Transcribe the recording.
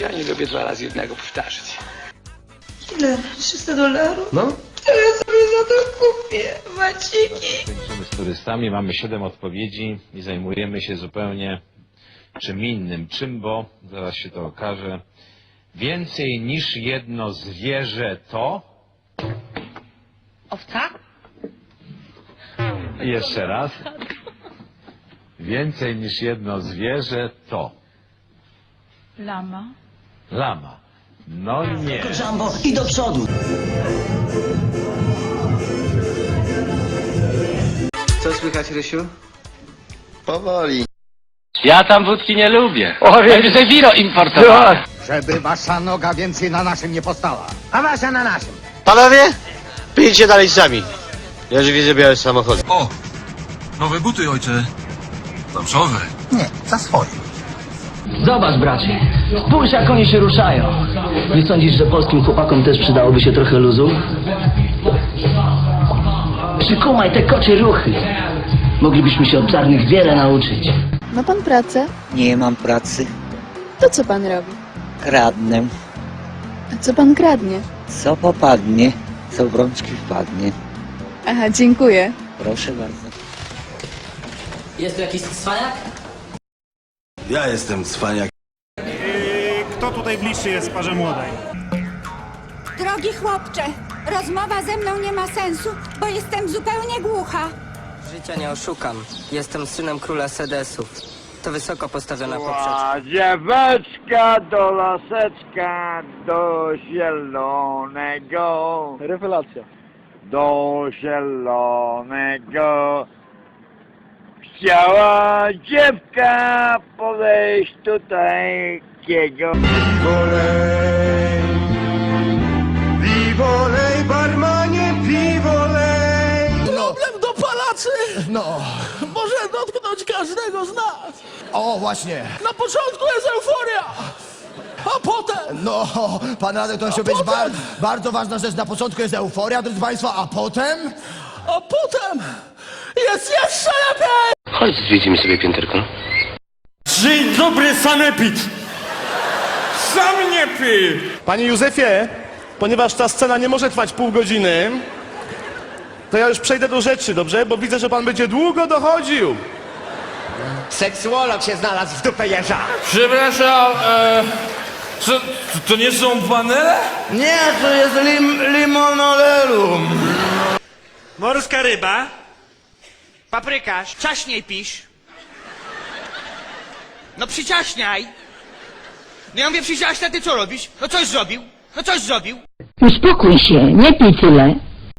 Ja nie lubię dwa razy jednego powtarzać. Ile? 300 dolarów? No. To ja sobie za to kupię. Maciki. Kończymy z turystami, mamy siedem odpowiedzi i zajmujemy się zupełnie czym innym. Czym, bo zaraz się to okaże. Więcej niż jedno zwierzę to. Owca? Jeszcze raz. Więcej niż jedno zwierzę to. Lama. Lama. No nie. Jumbo i do przodu. Co słychać, Rysiu? Powoli. Ja tam wódki nie lubię. O, wiem, że wino importowane. Żeby wasza noga więcej na naszym nie postała. A wasza na naszym. Panowie, pijcie dalej sami. Ja już widzę białe samochody. O! Nowe buty, ojcze. Zamszowe. Nie, za swoje. Zobacz, bracie. Spójrz, jak oni się ruszają. Nie sądzisz, że polskim chłopakom też przydałoby się trochę luzu? Przykumaj te kocie ruchy. Moglibyśmy się od czarnych wiele nauczyć. Ma pan pracę? Nie mam pracy, To co pan robi? kradnę. A co pan kradnie? Co popadnie, co w rączki wpadnie. Aha, dziękuję. Proszę bardzo. Jest tu jakiś cwaniak? Ja jestem cwaniak. Kto tutaj bliższy jest w parze młodej? Drogi chłopcze, rozmowa ze mną nie ma sensu, bo jestem zupełnie głucha. Życia nie oszukam. Jestem synem króla Sedesów. To wysoko postawiona poprzeczka. Dzieweczka do laseczka, do zielonego. Rewelacja. Do zielonego. Chciała dziewka podejść tutaj kiego. Wolej, piwolej, barmanie, piwolej. Problem do palacy! No, Może dotknąć każdego z nas! o właśnie. Na początku jest euforia! A potem... No, pan Radek, to musi być bar bardzo ważna rzecz. Na początku jest euforia, drodzy państwo, a potem... A potem... Jest jeszcze lepiej! Chodź, zwiedzimy sobie pięterko. Dzień dobry, sanepid! Sam nie pij! Panie Józefie, ponieważ ta scena nie może trwać pół godziny, to ja już przejdę do rzeczy, dobrze? Bo widzę, że pan będzie długo dochodził. Seksuolog się znalazł w dupę jeża. Przepraszam, e, co, to nie są panele? Nie, to jest lim limonolelum. Morska ryba. Paprykarz. Czaśniej pisz. No przyciaśniaj. No ja mówię przyciaśniaj, ty co robisz? No coś zrobił. No coś zrobił. Uspokój się, nie pij tyle.